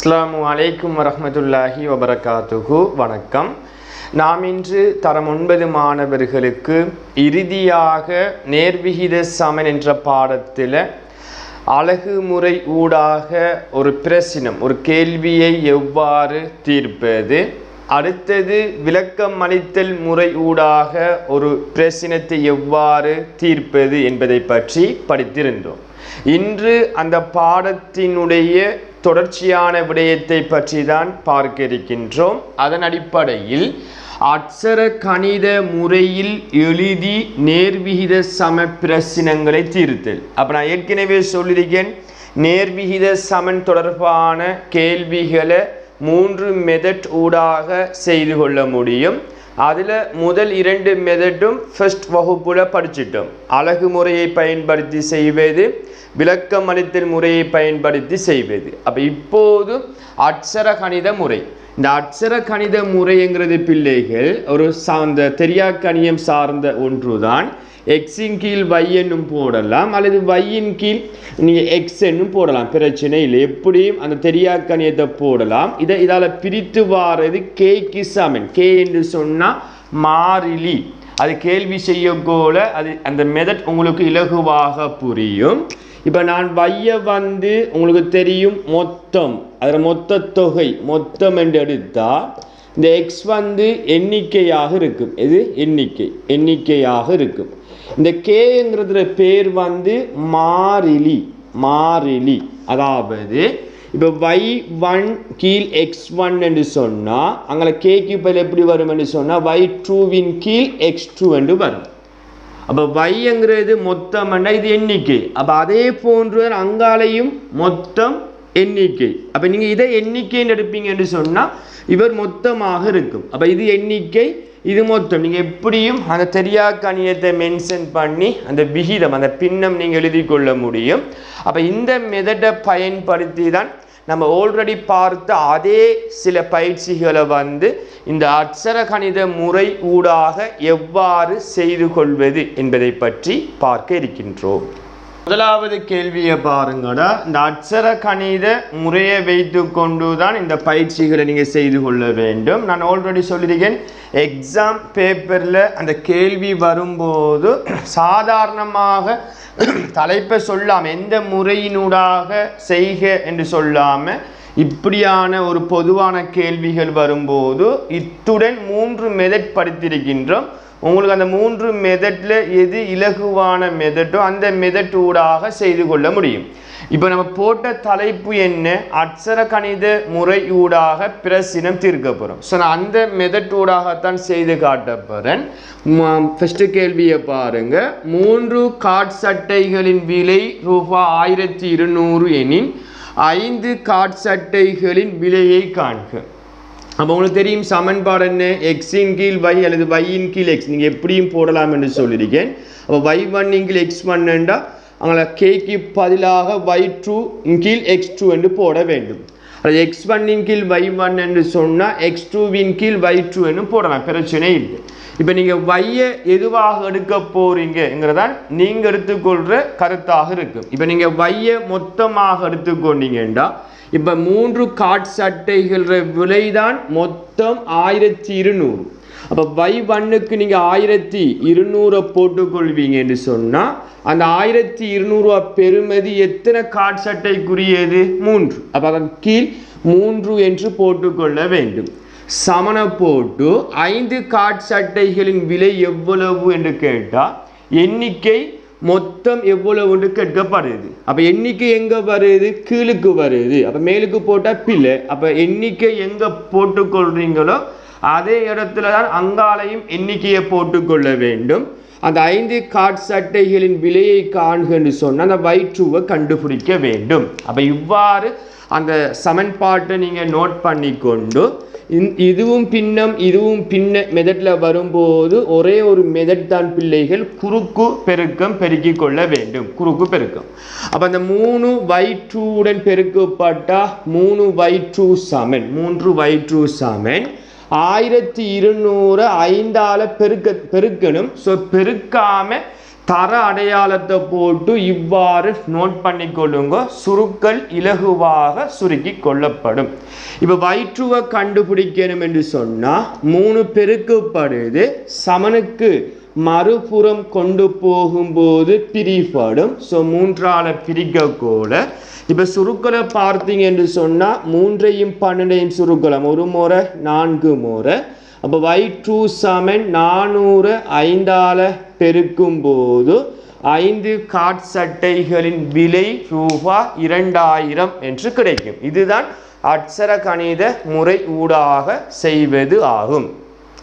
அஸ்லாம் அலைக்கும் வரமத்துல்லாஹி வபரகாத்துகு வணக்கம். நாம் இன்று தரம் ஒன்பது மாணவர்களுக்கு இறுதியாக நேர்விகித சமன் என்ற பாடத்தில் அழகு முறை ஊடாக ஒரு பிரசினம் ஒரு கேள்வியை எவ்வாறு தீர்ப்பது அடுத்தது விளக்கம் அளித்தல் முறை ஊடாக ஒரு பிரசினத்தை எவ்வாறு தீர்ப்பது என்பதை பற்றி படித்திருந்தோம். இன்று அந்த பாடத்தினுடைய தொடர்ச்சியான விடயத்தை பற்றி தான் பார்க்க இருக்கின்றோம். அதன் அடிப்படையில் அட்சர கணித முறையில் எழுதி நேர்விகித சம பிரசினங்களை தீர்த்தல். அப்போ நான் ஏற்கனவே சொல்லியிருக்கேன் நேர்விகித சமன் தொடர்பான கேள்விகளை மூன்று மெதட் ஊடாக செய்து கொள்ள முடியும். அதில் முதல் இரண்டு மெதட்டும் ஃபர்ஸ்ட் வகுப்புல படிச்சிட்டோம். அழகு முறையை பயன்படுத்தி செய்வது விளக்கமளித்தல் முறையை பயன்படுத்தி செய்வது. அப்போ இப்போது அட்சர கணித முறை. இந்த அட்சர கணித முறைங்கிறது பிள்ளைகள் ஒரு சார்ந்த தெரியா கணியம் சார்ந்த ஒன்று தான் எக்ஸின் கீழ் வை என்னும் போடலாம் அல்லது வையின் கீழ் நீங்கள் எக்ஸ் என்னும் போடலாம். பிரச்சனை இல்லை எப்படியும் அந்த தெரியா கணியத்தை போடலாம். இதை இதால் பிரித்து வாரது கேக்கு சமன். கே என்று சொன்னால் மாறிலி. அது கேள்வி செய்யக்கோல அது அந்த மெதட் உங்களுக்கு இலகுவாக புரியும். இப்போ நான் வைய வந்து உங்களுக்கு தெரியும் மொத்தம். அதில் மொத்த தொகை மொத்தம் என்று எடுத்தால் இந்த எக்ஸ் வந்து எண்ணிக்கையாக இருக்கும். இது எண்ணிக்கை. எண்ணிக்கையாக இருக்கும். இந்த கேங்கிறதுல பேர் வந்து மாறிலி. மாறிலி. அதாவது இப்போ வை ஒன் கீழ் எக்ஸ் ஒன் என்று சொன்னால் அங்கே கேக்கு பதில் எப்படி வரும் என்று சொன்னால் வை டூவின் கீழ் எக்ஸ் டூ என்று வரும். அப்போ வைங்கிறது மொத்தம்னா இது எண்ணிக்கை. அப்போ அதே போன்று அங்காலையும் மொத்தம் எண்ணிக்கை. அப்போ நீங்கள் இதை எண்ணிக்கைன்னு எடுப்பீங்கன்னு சொன்னால் இவர் மொத்தமாக இருக்கும். அப்போ இது எண்ணிக்கை இது மொத்தம். நீங்கள் எப்படியும் அந்த தெரியா கணியத்தை மென்ஷன் பண்ணி அந்த விகிதம் அந்த பின்னம் நீங்கள் எழுதி கொள்ள முடியும். அப்போ இந்த மெதடை பயன்படுத்தி தான் நம்ம ஆல்ரெடி பார்த்த அதே சில பயிற்சிகளை வந்து இந்த அட்சர கணித முறை ஊடாக எவ்வாறு செய்து கொள்வது என்பதை பற்றி பார்க்க இருக்கின்றோம். முதலாவது கேள்வியை பாருங்கடா. இந்த அட்சர கணித முறையை வைத்து கொண்டு தான் இந்த பயிற்சிகளை நீங்கள் செய்து கொள்ள வேண்டும். நான் ஆல்ரெடி சொல்லியிருக்கேன் எக்ஸாம் பேப்பரில் அந்த கேள்வி வரும்போது சாதாரணமாக தலைப்பை சொல்லாமல் எந்த முறையினூடாக செய்க என்று சொல்லாமல் இப்படியான ஒரு பொதுவான கேள்விகள் வரும்போது இத்துடன் மூன்று மெதட் படித்திருக்கின்றோம் உங்களுக்கு அந்த மூன்று மெதட்டில் எது இலகுவான மெதட்டோ அந்த மெதட் ஊடாக செய்து கொள்ள முடியும். இப்போ நம்ம போட்ட தலைப்பு என்ன? அட்சர கணித முறை ஊடாக பிரசினம் தீர்க்க போகிறோம் ஸோ நான் அந்த மெதட் ஊடாகத்தான் செய்து காட்ட போகிறேன் ஃபஸ்ட்டு கேள்வியை பாருங்க. மூன்று காட் சட்டைகளின் விலை ரூபா ஆயிரத்தி இருநூறு எனின் ஐந்து காட் சட்டைகளின் விலையை காண்க. அப்போ உங்களுக்கு தெரியும் சமன்பாடு என்ன? எக்ஸின் கீழ் வை அல்லது வையின் கீழ் எக்ஸ் நீங்கள் எப்படியும் போடலாம் என்று சொல்லியிருக்கேன். அப்போ வை ஒன் கீழ் எக்ஸ் ஒன்னுண்டா அங்கே கேக்கு பதிலாக வை டூ கீழ் எக்ஸ் டூ என்று போட வேண்டும். அது எக்ஸ் ஒன்னின் கீழ் வை ஒன் என்று சொன்னால் எக்ஸ் டூவின் கீழ் வை டூ என்று போடலாம். பிரச்சனை இல்லை. இப்போ நீங்கள் வையை எதுவாக எடுக்க போறீங்கிறதான் நீங்கள் எடுத்துக்கொள்கிற கருத்தாக இருக்கும் இப்போ நீங்கள் வையை மொத்தமாக எடுத்துக்கொண்டீங்கன்னா இப்போ மூன்று காட் சட்டைகள விலை தான் மொத்தம் ஆயிரத்தி இருநூறு. அப்போ வை ஒன்னுக்கு நீங்கள் ஆயிரத்தி இருநூறை போட்டுக்கொள்வீங்க என்று சொன்னால் அந்த ஆயிரத்தி இருநூறுவா பெறுமதி எத்தனை காட் சட்டைக்குரியது? மூன்று. அப்போ அதன் கீழ் மூன்று என்று போட்டுக்கொள்ள வேண்டும். சமண போட்டு ஐந்து காட் சட்டைகளின் விலை எவ்வளவு என்று கேட்டால் எண்ணிக்கை மொத்தம் எவ்வளவுன்னு கேட்கப்படுது அப்போ எண்ணிக்கை எங்கே வருது? கீழுக்கு வருது. அப்போ மேலுக்கு போட்டால் பிள்ளை அப்போ எண்ணிக்கை எங்கே போட்டுக்கொள்றீங்களோ அதே இடத்துல தான் அங்காலையும் எண்ணிக்கையை போட்டுக்கொள்ள வேண்டும். அந்த ஐந்து காட் சட்டைகளின் விலையை காண்கன்னு சொன்னால் அந்த வயிற்றுவை கண்டுபிடிக்க வேண்டும். அப்போ இவ்வாறு அந்த சமன்பாட்டை நீங்கள் நோட் பண்ணிக்கொண்டு இதுவும் பின்னம் இதுவும் பின்ன மெதட்டில் வரும்போது ஒரே ஒரு மெதட் தான் பிள்ளைகள் குறுக்கு பெருக்கம் பெருக்கிக் கொள்ள வேண்டும். குறுக்கு பெருக்கம். அப்போ அந்த மூணு வயிற்றுடன் பெருக்கப்பட்டா மூணு வயிற்று சமன். மூன்று வயிற்று சமன். ஆயிரத்தி இருநூறு ஐந்தால பெருக்க பெருக்கணும். ஸோ பெருக்காம தர அடையாளத்தை போட்டு இவ்வாறு நோட் பண்ணி கொள்ளுங்க. சுருக்கள் இலகுவாக சுருக்கி கொள்ளப்படும். இப்போ வயிற்றுவை கண்டுபிடிக்கணும் என்று சொன்னால் மூணு பெருக்குப்படுது. சமனுக்கு மறுபுறம் கொண்டு போகும்போது பிரிப்படும் ஸோ மூன்றால் பிரிக்கக்கூட. இப்போ சுருக்களை பார்த்தீங்க என்று சொன்னால் மூன்றையும் பன்னெண்டையும் சுருக்கலாம். ஒரு முறை நான்கு முறை. அப்போ y டூ நானூறு ஐந்தால பெருக்கும் போது ஐந்து காட் சட்டைகளின் விலை ரூபா இரண்டாயிரம் என்று கிடைக்கும். இதுதான் அட்சர கணித முறை ஊடாக செய்வது ஆகும்.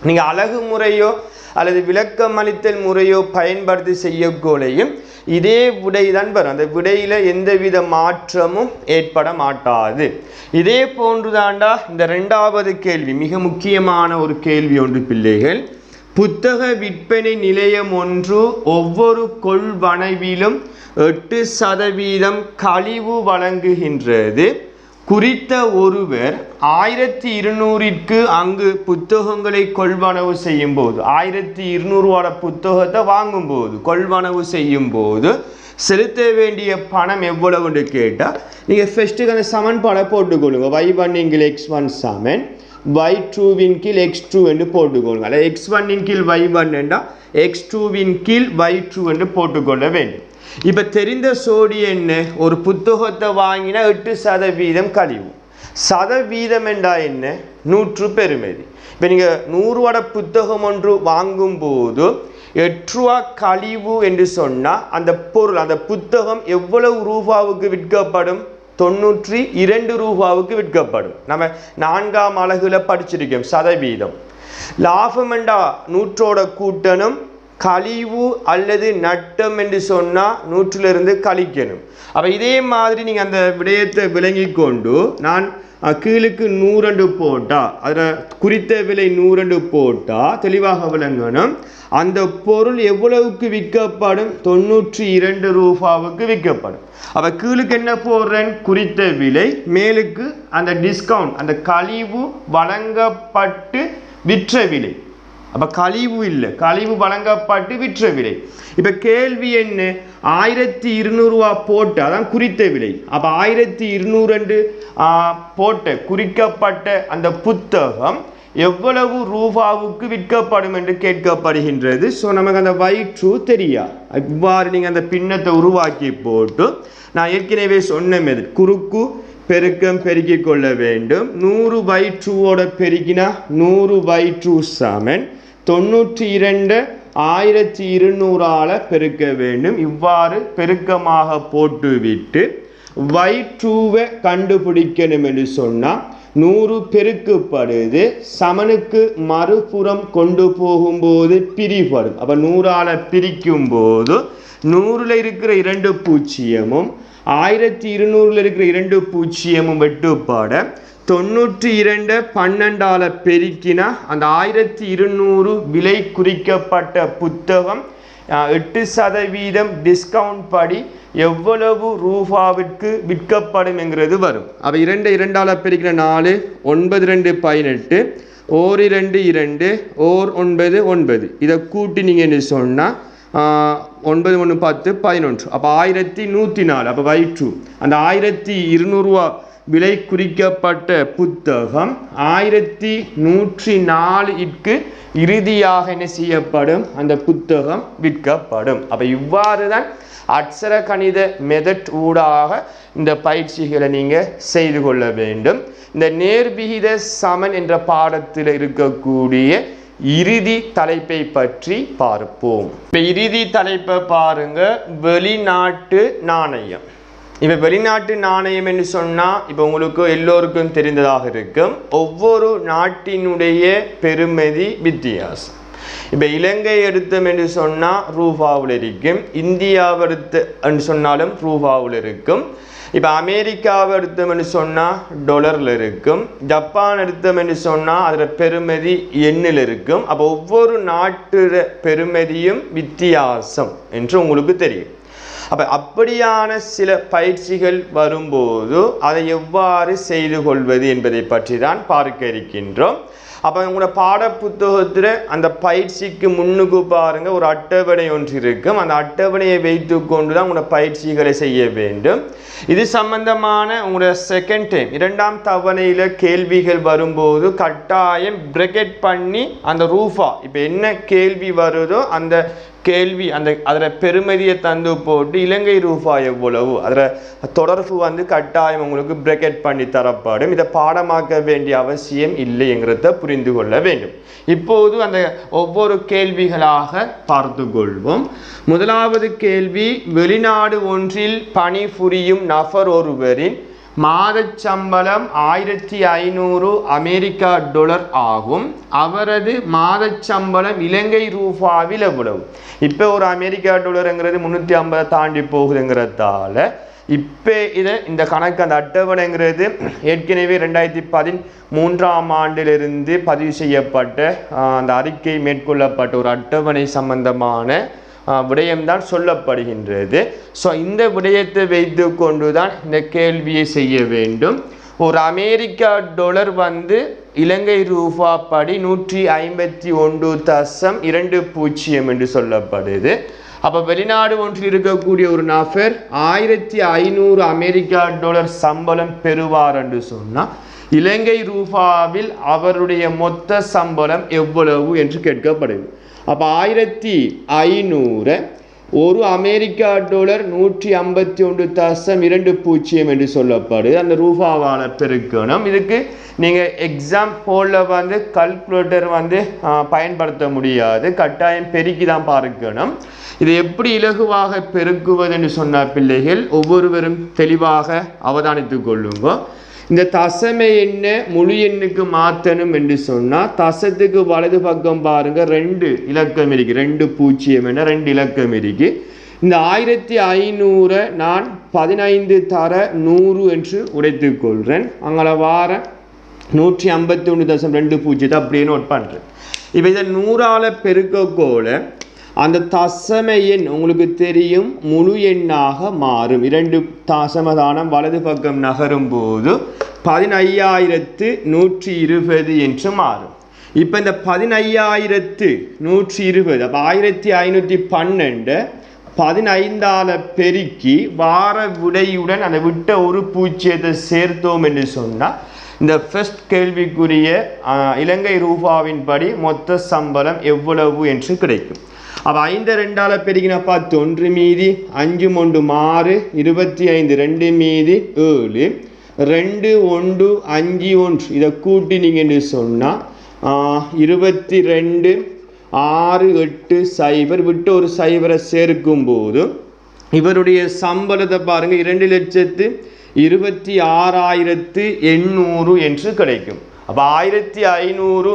நீங்கள் அழகு முறையோ அல்லது விளக்கமளித்தல் முறையோ பயன்படுத்தி செய்யக்கோலையும் இதே விடை தான் வரும். அந்த விடையில் எந்தவித மாற்றமும் ஏற்பட மாட்டாது. இதே போன்றுதாண்டா இந்த ரெண்டாவது கேள்வி. மிக முக்கியமான ஒரு கேள்வி ஒன்று பிள்ளைகள். புத்தக விற்பனை நிலையம் ஒன்று ஒவ்வொரு கொள்வனவிலும் எட்டு சதவீதம் கழிவு வழங்குகின்றது. குறித்த ஒருவர் ஆயிரத்தி இருநூறிற்கு அங்கு புத்தகங்களை கொள்வனவு செய்யும் போது ஆயிரத்தி இருநூறுவாட புத்தகத்தை வாங்கும்போது கொள்வனவு செய்யும் போது செலுத்த வேண்டிய பணம் எவ்வளவுன்னு கேட்டால் நீங்கள் ஃபஸ்ட்டுக்கு அந்த சமன்பாடை போட்டுக்கொள்ளுங்க. வை ஒன்னிங்கில் எக்ஸ் ஒன் சமன் வை டூவின் கீழ் எக்ஸ் டூ என்று போட்டுக்கொள்ளுங்க. அல்ல எக்ஸ் ஒன்னின் கீழ் வை ஒன் என்றால் எக்ஸ் டூவின் கீழ் வை டூ என்று போட்டுக்கொள்ள வேண்டும். இப்போ தெரிந்த சோடி என்ன? ஒரு புத்தகத்தை வாங்கினா எட்டு சதவீதம் கழிவு. சதவீதம் என்றா என்ன? நூற்று பெருமதி. இப்போ நீங்கள் நூறுவட புத்தகம் ஒன்று வாங்கும்போது எட்டு ரூபா கழிவு என்று சொன்னால் அந்த பொருள் அந்த புத்தகம் எவ்வளவு ரூபாவுக்கு விற்கப்படும்? தொண்ணூற்றி இரண்டு ரூபாவுக்கு விற்கப்படும். நம்ம நான்காம் அலகுல படிச்சிருக்கோம் சதவீதம். லாபமெண்டா நூற்றோட கூட்டணும் கழிவு அல்லது நட்டம் என்று சொன்னால் நூற்றிலிருந்து கழிக்கணும். அப்போ இதே மாதிரி நீங்கள் அந்த விடயத்தை விளங்கி கொண்டு நான் கீழுக்கு நூறண்டு போட்டால் அதில் குறித்த விலை நூறண்டு போட்டால் தெளிவாக விளங்கணும். அந்த பொருள் எவ்வளவுக்கு விற்கப்படும்? தொண்ணூற்றி இரண்டு ரூபாவுக்கு விற்கப்படும். அப்போ கீழுக்கு என்ன போடுறேன்? குறித்த விலை மேலுக்கு அந்த டிஸ்கவுண்ட் அந்த கழிவு வழங்கப்பட்டு விற்ற விலை. அப்போ கழிவு இல்லை. கழிவு வழங்கப்பட்டு விற்ற விலை. இப்போ கேள்வி என்ன? ஆயிரத்தி இருநூறுவா போட்டு அதான் குறித்த விலை. அப்போ ஆயிரத்தி இருநூறு போட்ட குறிக்கப்பட்ட அந்த புத்தகம் எவ்வளவு ரூபாவுக்கு விற்கப்படும் என்று கேட்கப்படுகின்றது. ஸோ நமக்கு அந்த வயிற்று தெரியா? இவ்வாறு நீங்கள் அந்த பின்னத்தை உருவாக்கி போட்டு நான் ஏற்கனவே சொன்ன மாதிரி குறுக்கு பெருக்கம் பெருக்கிக் கொள்ள வேண்டும். நூறு வயிற்றுவோட டூவோட பெருக்கினா நூறு வயிற்று சமன் தொண்ணூற்றி இரண்டு ஆயிரத்தி இருநூறால் பெருக்க வேண்டும். இவ்வாறு பெருக்கமாக போட்டுவிட்டு வை டூவை கண்டுபிடிக்கணும் என்று சொன்னால் நூறு பெருக்குப்படுது. சமனுக்கு மறுபுறம் கொண்டு போகும்போது பிரிபடும். அப்போ நூறால் பிரிக்கும் போது நூறில் இருக்கிற இரண்டு பூஜ்ஜியமும் ஆயிரத்தி இருநூறில் இருக்கிற இரண்டு பூஜ்ஜியமும் வெட்டுப்பாட தொண்ணூற்றி இரண்டு பன்னெண்டால பெருக்கினா அந்த ஆயிரத்தி இருநூறு விலை குறிக்கப்பட்ட புத்தகம் எட்டு சதவீதம் டிஸ்கவுண்ட் படி எவ்வளவு ரூபாவிற்கு விற்கப்படும் என்கிறது வரும். அப்போ இரண்டு இரண்டால பெருக்கிற நாலு ஒன்பது ரெண்டு பதினெட்டு ஓர் இரண்டு இரண்டு ஓர் ஒன்பது ஒன்பது. இதை கூட்டி நீங்கள் என்ன சொன்னால் ஒன்பது ஒன்று பத்து பதினொன்று. அப்போ ஆயிரத்தி நூற்றி நாலு அப்போ வயிற்று அந்த ஆயிரத்தி இருநூறுவா விலை குறிக்கப்பட்ட புத்தகம் ஆயிரத்தி நூற்றி நாலு இற்கு இறுதியாக என்ன செய்யப்படும்? அந்த புத்தகம் விற்கப்படும். அப்போ இவ்வாறு தான் அட்சர கணித மெதட் ஊடாக இந்த பயிற்சிகளை நீங்கள் செய்து கொள்ள வேண்டும். இந்த நேர்விகித சமன் என்ற பாடத்தில் இருக்கக்கூடிய இறுதி தலைப்பை பற்றி பார்ப்போம். இப்போ இறுதி தலைப்பை பாருங்க. வெளிநாட்டு நாணயம். இப்போ வெளிநாட்டு நாணயம் என்று சொன்னால் இப்போ உங்களுக்கு எல்லோருக்கும் தெரிந்ததாக இருக்கும். ஒவ்வொரு நாட்டினுடைய பெருமதி வித்தியாசம். இப்போ இலங்கை எடுத்தோம் என்று சொன்னால் ரூபாவில் இருக்கும். இந்தியாவை எடுத்து என்று சொன்னாலும் ரூபாவில் இருக்கும். இப்போ அமெரிக்காவை எடுத்தோம் என்று சொன்னால் டொலரில் இருக்கும். ஜப்பான் எடுத்தோம் என்று சொன்னால் அதில் பெருமதி எண்ணில் இருக்கும். அப்போ ஒவ்வொரு நாட்டு பெருமதியும் வித்தியாசம் என்று உங்களுக்கு தெரியும். அப்போ அப்படியான சில பயிற்சிகள் வரும்போது அதை எவ்வாறு செய்து கொள்வது என்பதை பற்றி தான் பார்க்க இருக்கின்றோம். அப்போ உங்களோட பாடப்புத்தகத்தில் அந்த பயிற்சிக்கு முன்னுக்கு பாருங்கள் ஒரு அட்டவணை ஒன்று இருக்கும். அந்த அட்டவணையை வைத்து கொண்டு தான் உங்களோட பயிற்சிகளை செய்ய வேண்டும். இது சம்பந்தமான உங்களோட செகண்ட் டைம் இரண்டாம் தவணையில் கேள்விகள் வரும்போது கட்டாயம் பிரக்கெட் பண்ணி அந்த ரூஃபா இப்போ என்ன கேள்வி வருதோ அந்த கேள்வி அந்த அதில் பெருமதியை தந்து போட்டு இலங்கை ரூபாய் எவ்வளவு? அதில் தொடர்பு வந்து கட்டாயம் உங்களுக்கு பிரேக்கெட் பண்ணி தரப்படும். இதை பாடமாக்க வேண்டிய அவசியம் இல்லைங்கிறத புரிந்து கொள்ள வேண்டும். இப்போது அந்த ஒவ்வொரு கேள்விகளாக பார்த்து கொள்வோம். முதலாவது கேள்வி வெளிநாடு ஒன்றில் பணிபுரியும் நபர் ஒருவரின் மாதச் சம்பளம் ஆயிரத்தி ஐநூறு அமெரிக்கா டாலர் ஆகும். அவரது மாதச் சம்பளம் இலங்கை ரூபாவில் எவ்வளவு? இப்போ ஒரு அமெரிக்கா டாலருங்கிறது முந்நூற்றி ஐம்பதை தாண்டி போகுதுங்கிறதால இப்போ இதை இந்த கணக்கு அந்த அட்டவணைங்கிறது ஏற்கனவே ரெண்டாயிரத்தி பதின் மூன்றாம் ஆண்டிலிருந்து பதிவு செய்யப்பட்ட அந்த அறிக்கை மேற்கொள்ளப்பட்ட ஒரு அட்டவணை சம்பந்தமான விடயம்தான் சொல்லப்படுகின்றது. ஸோ இந்த விடயத்தை வைத்து கொண்டு தான் இந்த கேள்வியை செய்ய வேண்டும். ஒரு அமெரிக்கா டாலர் வந்து இலங்கை ரூபா படி நூற்றி ஐம்பத்தி ஒன்று தசம் இரண்டு பூஜ்ஜியம் என்று சொல்லப்படுது. அப்போ வெளிநாடு ஒன்றில் இருக்கக்கூடிய ஒரு நபர் ஆயிரத்தி ஐநூறு அமெரிக்கா டாலர் சம்பளம் பெறுவார் என்று சொன்னால் இலங்கை ரூபாவில் அவருடைய மொத்த சம்பளம் எவ்வளவு என்று கேட்கப்படுது. அப்போ ஆயிரத்தி ஐநூறு ஒரு அமெரிக்கா டாலர் நூற்றி ஐம்பத்தி ஒன்று தசம் இரண்டு பூஜ்ஜியம் என்று சொல்லப்படுது. அந்த ரூபாவான பெருக்கணும். இதுக்கு நீங்கள் எக்ஸாம் ஹோலில் வந்து கல்குலேட்டர் வந்து பயன்படுத்த முடியாது. கட்டாயம் பெருக்கி தான் பார்க்கணும். இது எப்படி இலகுவாக பெருக்குவது என்று சொன்ன பிள்ளைகள் ஒவ்வொருவரும் தெளிவாக அவதானித்து கொள்ளுங்க. இந்த தசமை எண்ணை முழு எண்ணுக்கு மாற்றணும் என்று சொன்னால் தசத்துக்கு வலது பக்கம் பாருங்க ரெண்டு இலக்கம் இருக்கு. ரெண்டு பூஜ்ஜியம் என ரெண்டு இலக்கம் இருக்கு. இந்த ஆயிரத்தி ஐநூறை நான் பதினைந்து தர நூறு என்று உடைத்துக்கொள்கிறேன் அங்கே வார நூற்றி ஐம்பத்தி ஒன்று தசம் ரெண்டு பூஜ்ஜியத்தை அப்படியே நோட் பண்ணுறேன் இப்போ இதை நூறால் பெருக்கக்கோல அந்த தசம எண் உங்களுக்கு தெரியும் முழு எண்ணாக மாறும். இரண்டு தசமதானம் வலது பக்கம் நகரும் போது பதினையாயிரத்து நூற்றி இருபது என்று மாறும். இப்போ இந்த பதினையாயிரத்து நூற்றி இருபது அப்போ ஆயிரத்தி ஐநூற்றி பன்னெண்டு பதினைந்தால பெருக்கி வார விடையுடன் அதை விட்ட ஒரு பூச்சியத்தை சேர்த்தோம் என்று சொன்னால் இந்த ஃபர்ஸ்ட் கேள்விக்குரிய இலங்கை ரூபாவின் படி மொத்த சம்பளம் எவ்வளவு என்று கிடைக்கும். அப்போ ஐந்து ரெண்டால் பெருகினப்பா தொன்று மீதி அஞ்சு ஒன்று ஆறு இருபத்தி ஐந்து ரெண்டு மீதி ஏழு. ரெண்டு ஒன்று அஞ்சு ஒன்று. இதை கூட்டினீங்கன்னு சொன்னால் இருபத்தி ரெண்டு ஆறு எட்டு சைபர் விட்டு ஒரு சைபரை சேர்க்கும் போது இவருடைய சம்பளத்தை பாருங்கள் இரண்டு லட்சத்து இருபத்தி ஆறாயிரத்து எண்ணூறு என்று கிடைக்கும். அப்போ ஆயிரத்தி ஐநூறு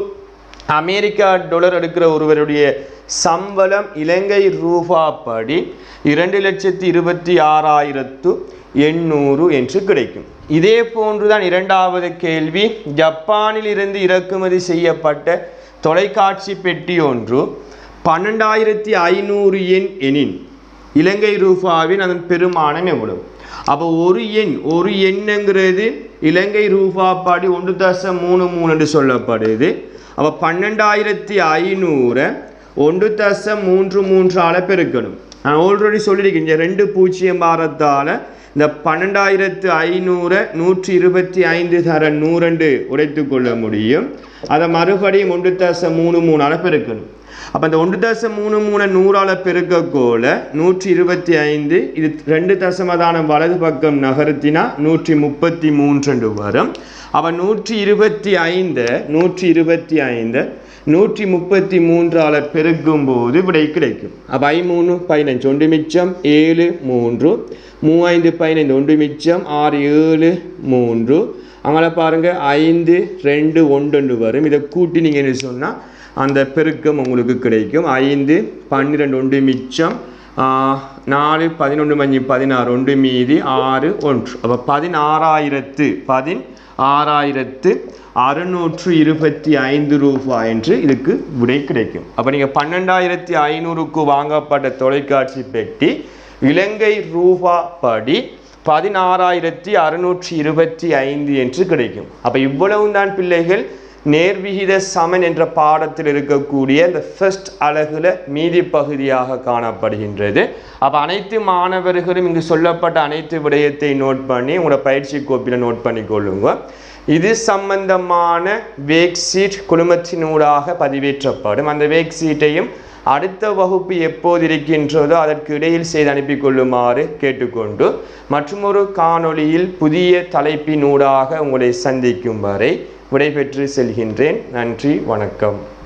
அமெரிக்கா டாலர் எடுக்கிற ஒருவருடைய சம்பளம் இலங்கை ரூபா படி இரண்டு லட்சத்தி இருபத்தி ஆறாயிரத்து எண்ணூறு என்று கிடைக்கும். இதே போன்றுதான் இரண்டாவது கேள்வி ஜப்பானில் இருந்து இறக்குமதி செய்யப்பட்ட தொலைக்காட்சி பெட்டி ஒன்று பன்னெண்டாயிரத்தி ஐநூறு எண் எனின் இலங்கை ரூபாவின் அதன் பெருமானம் எவ்வளவு? அப்போ ஒரு எண் ஒரு எண்ணுங்கிறது இலங்கை ரூபா பாடி ஒன்று தசம் மூணு மூணு என்று சொல்லப்படுது. அப்போ பன்னெண்டாயிரத்தி ஐநூறை ஒன்று தசம் மூன்று மூன்றால பெருக்கணும். நான் ஆல்ரெடி சொல்லியிருக்கேன். இந்த ரெண்டு பூஜ்ஜியம் பாரத்தால் இந்த பன்னெண்டாயிரத்து ஐநூறை நூற்றி இருபத்தி ஐந்து தர நூறண்டு உடைத்து கொள்ள முடியும். அதை மறுபடியும் ஒன்று தசம் மூணு மூணால் பெருக்கணும். அப்போ அந்த ஒன்று தசம் மூணு மூணு நூறால பெருக்கக்கோல நூற்றி இருபத்தி ஐந்து இது ரெண்டு தசமதான வலது பக்கம் நகர்த்தினா நூற்றி முப்பத்தி மூன்று வரும். அவன் நூற்றி இருபத்தி ஐந்து நூற்றி இருபத்தி ஐந்து நூற்றி முப்பத்தி மூன்றால் பெருக்கும் போது விடை கிடைக்கும். அப்போ ஐமூணு பதினஞ்சு ஒன்று மிச்சம் ஏழு மூன்று. மூவைந்து பதினைந்து ஒன்று மிச்சம் ஆறு ஏழு மூன்று. அவங்கள பாருங்க ஐந்து ரெண்டு ஒன்று வரும். இதை கூட்டி நீங்கள் என்ன சொன்னால் அந்த பெருக்கம் உங்களுக்கு கிடைக்கும். ஐந்து பன்னிரெண்டு ஒன்று மிச்சம் நாலு பதினொன்று மஞ்சு பதினாறு ஒன்று மீதி ஆறு ஒன்று. அப்போ பதினாறாயிரத்து பதின் ஆறாயிரத்து அறுநூற்று இருபத்தி ஐந்து ரூபாய் என்று இதுக்கு விடை கிடைக்கும். அப்போ நீங்கள் பன்னெண்டாயிரத்தி ஐநூறுக்கு வாங்கப்பட்ட தொலைக்காட்சி பெட்டி இலங்கை ரூபா படி பதினாறாயிரத்தி அறுநூற்றி இருபத்தி ஐந்து என்று கிடைக்கும். அப்போ இவ்வளவு தான் பிள்ளைகள் நேர்விகித சமன் என்ற பாடத்தில் இருக்கக்கூடிய இந்த ஃபர்ஸ்ட் அழகில் மீதி பகுதியாக காணப்படுகின்றது. அப்போ அனைத்து மாணவர்களும் இங்கு சொல்லப்பட்ட அனைத்து விடயத்தை நோட் பண்ணி உங்களோட பயிற்சி கோப்பில் நோட் பண்ணி கொள்ளுங்க. இது சம்பந்தமான வேக் சீட் குழுமத்தினூடாக பதிவேற்றப்படும். அந்த வேக் சீட்டையும் அடுத்த வகுப்பு எப்போது இருக்கின்றதோ அதற்கு இடையில் செய்து அனுப்பி கொள்ளுமாறு கேட்டுக்கொண்டு மற்றொரு காணொளியில் புதிய தலைப்பினூடாக உங்களை சந்திக்கும் வரை விடைபெற்று செல்கின்றேன். நன்றி வணக்கம்.